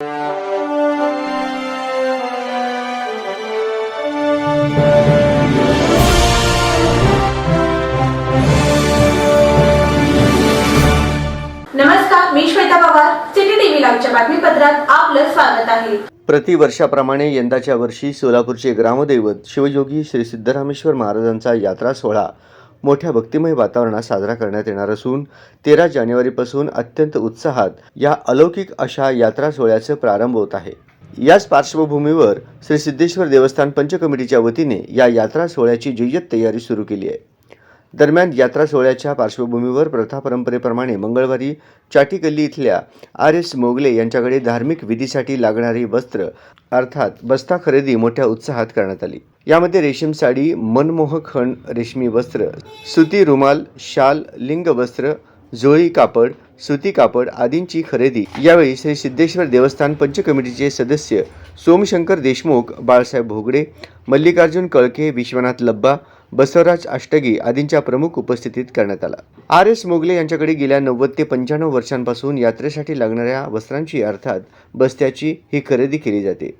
नमस्कार मी Shweta Pawar City TV लाईव्हच्या बातमीपत्रात आपलं स्वागत आहे. प्रतिवर्षाप्रमाणे यंदाच्या वर्षी सोलापूरचे ग्रामदैवत शिवयोगी श्री सिद्धरामेश्वर महाराजांचा यात्रा सोहळा मोठ्या भक्तिमय वातावरणात साजरा करण्यात येणार असून तेरा जानेवारीपासून अत्यंत उत्साहात या अलौकिक अशा यात्रा सोहळ्याचा प्रारंभ होत आहे. याच पार्श्वभूमीवर श्री सिद्धेश्वर देवस्थान पंच कमिटीच्या वतीने या यात्रा सोहळ्याची जय्यत तयारी सुरू केली आहे. दरम्यान यात्रा सोहळ्याच्या पार्श्वभूमीवर प्रथा परंपरेप्रमाणे मंगळवारी चाटीकल्ली इथल्या आर एस मोगले यांच्याकडे धार्मिक विधीसाठी लागणारी वस्त्र अर्थात बस्ता खरेदी मोठ्या उत्साहात करण्यात आली. यामध्ये रेशीम साडी मनमोहक खण रेशमी वस्त्र सुती रुमाल शाल लिंग वस्त्र जोळी कापड सुती कापड आदींची खरेदी. यावेळी श्री सिद्धेश्वर देवस्थान पंच कमिटीचे सदस्य सोमशंकर देशमुख बाळासाहेब भोगडे मल्लिकार्जुन कळके विश्वनाथ लब्बा बसवराज अष्टगी आदींच्या प्रमुख उपस्थितीत करण्यात आला. आर एस मोगले यांच्याकडे गेल्या नव्वद ते पंच्याण्णव वर्षांपासून यात्रेसाठी लागणाऱ्या वस्त्रांची अर्थात बस्त्याची ही खरेदी केली जाते.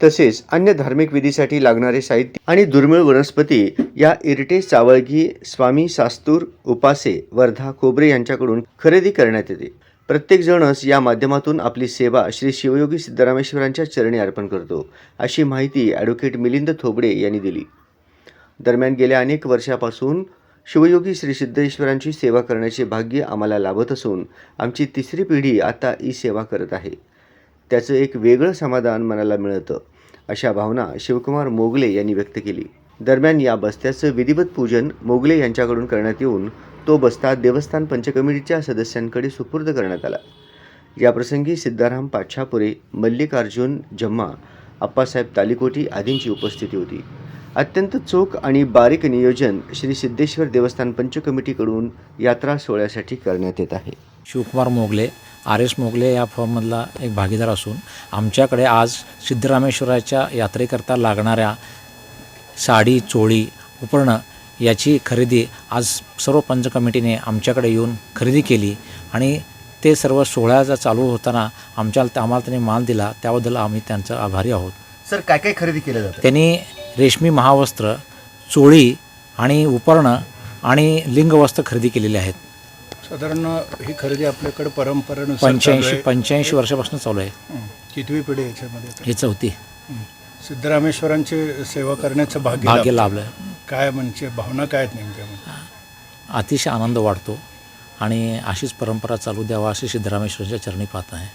तसेच अन्य धार्मिक विधीसाठी लागणारे साहित्य आणि दुर्मिळ वनस्पती या इरटे सावळगी स्वामी सास्तूर उपासे वर्धा खोबरे यांच्याकडून खरेदी करण्यात येते. प्रत्येक जणच या माध्यमातून आपली सेवा श्री शिवयोगी सिद्धरामेश्वरांच्या चरणी अर्पण करतो अशी माहिती ॲडव्होकेट मिलिंद थोबडे यांनी दिली. दरम्यान गेल्या अनेक वर्षापासून शिवयोगी श्री सिद्धेश्वरांची सेवा करण्याचे भाग्य आम्हाला लाभत असून आमची तिसरी पिढी आता ई सेवा करत आहे. त्याचं एक वेगळं समाधान मनाला मिळतं अशा भावना शिवकुमार मोगले यांनी व्यक्त केली. दरम्यान या बस्त्याचं विधिवत पूजन मोगले यांच्याकडून करण्यात येऊन तो बस्ता देवस्थान पंचकमिटीच्या सदस्यांकडे सुपूर्द करण्यात आला. याप्रसंगी सिद्धाराम पाच्छापुरे मल्लिकार्जुन जम्मा अप्पासाहेब तालिकोटी आदींची उपस्थिती होती. अत्यंत चोख आणि बारीक नियोजन श्री सिद्धेश्वर देवस्थान पंच कमिटीकडून यात्रा सोहळ्यासाठी करण्यात येत आहे. शिवकुमार मोगले आर एस मोगले या फॉर्ममधला एक भागीदार असून आमच्याकडे आज सिद्धरामेश्वराच्या यात्रेकरता लागणाऱ्या साडी चोळी उपरणं याची खरेदी आज सर्व पंच कमिटीने आमच्याकडे येऊन खरेदी केली आणि ते सर्व सोहळ्याचा चालू होताना आमच्या आम्हाला त्यांनी माल दिला त्याबद्दल आम्ही त्यांचं आभारी आहोत. सर काय काय खरेदी केलं जातं त्यांनी रेशमी महावस्त्र चोळी आणि उपरणं आणि लिंगवस्त्र खरेदी केलेले आहेत साधारण ही खरेदी आपल्याकडे परंपरेनुसार पंच्याऐंशी. पंच्याऐंशी वर्षापासून चालू आहे. कितवी पिढी याच्यामध्ये ही चौथी. सिद्धरामेश्वरांची सेवा करण्याचं भाग्य भाग्य लाभलं. काय म्हणजे भावना काय आहेत नेमक्या? अतिशय आनंद वाटतो आणि अशीच परंपरा चालू द्यावा अशी सिद्धरामेश्वरांच्या चरणी पाहत आहे